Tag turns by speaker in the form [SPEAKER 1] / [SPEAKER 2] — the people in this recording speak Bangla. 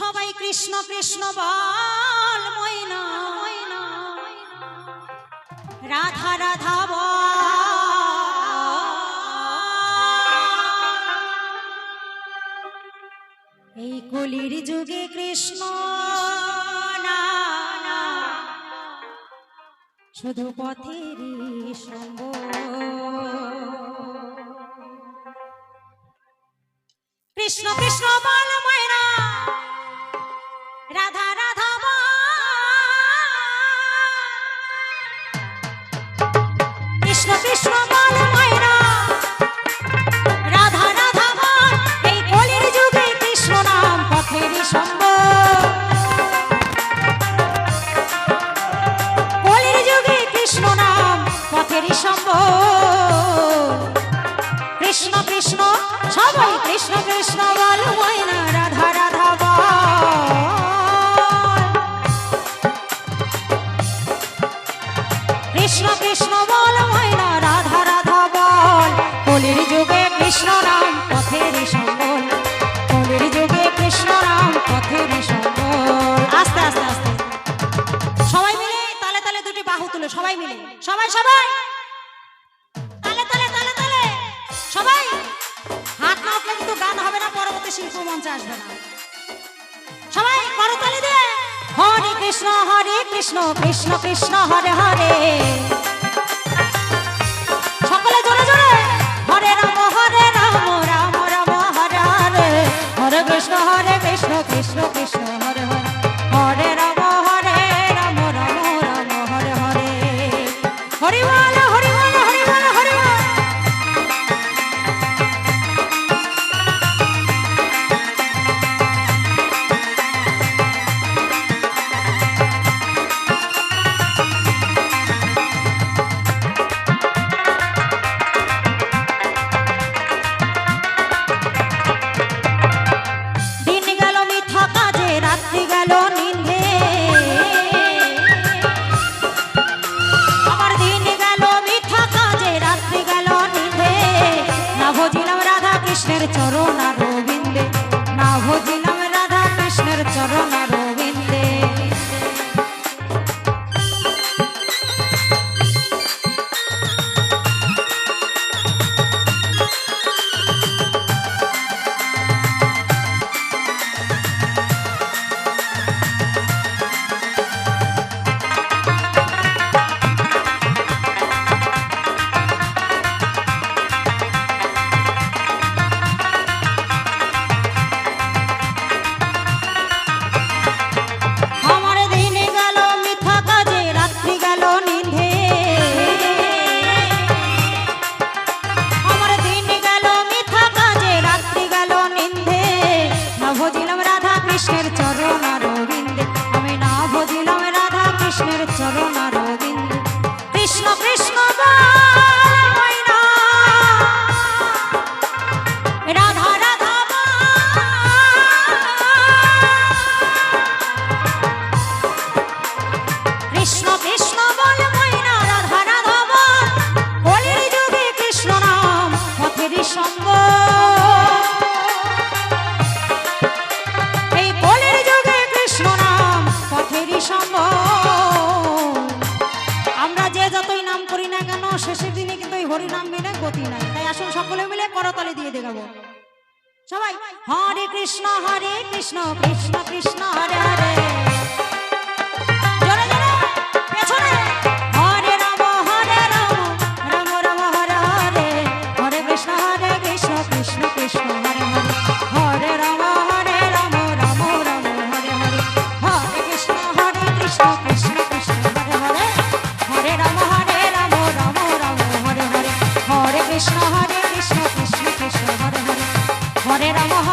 [SPEAKER 1] সবাই কৃষ্ণ কৃষ্ণ বল, ময়না রাধা রাধা। এই কলির যুগে কৃষ্ণ শুধু পথেরই সঙ্গ। কৃষ্ণ কৃষ্ণ বল কৃষ্ণ কৃষ্ণ বল বাহু তুলে, সবাই মিলে। সবাই সবাই! সবাই! হাত না উঠলে কিন্তু গান হবে না, পরবর্তী শিল্প মঞ্চে আসবে না। সবাই করতালি দিয়ে! হরে কৃষ্ণ হরে কৃষ্ণ কৃষ্ণ কৃষ্ণ, হরে হরে! সকলে জোরে জোরে! হরে রাম হরে রাম রাম রাম, হরে হরে! হরে কৃষ্ণ হরে কৃষ্ণ কৃষ্ণ কৃষ্ণ চরণ কৃষ্ণের চরণ শেষের দিনে কিন্তু এই হরি নাম মিলে গতি নাই। তাই আসুন সকলে মিলে করতলে দিয়ে দেখাবো। সবাই, হরে কৃষ্ণ হরে Krishna Krishna Krishna. I don't know.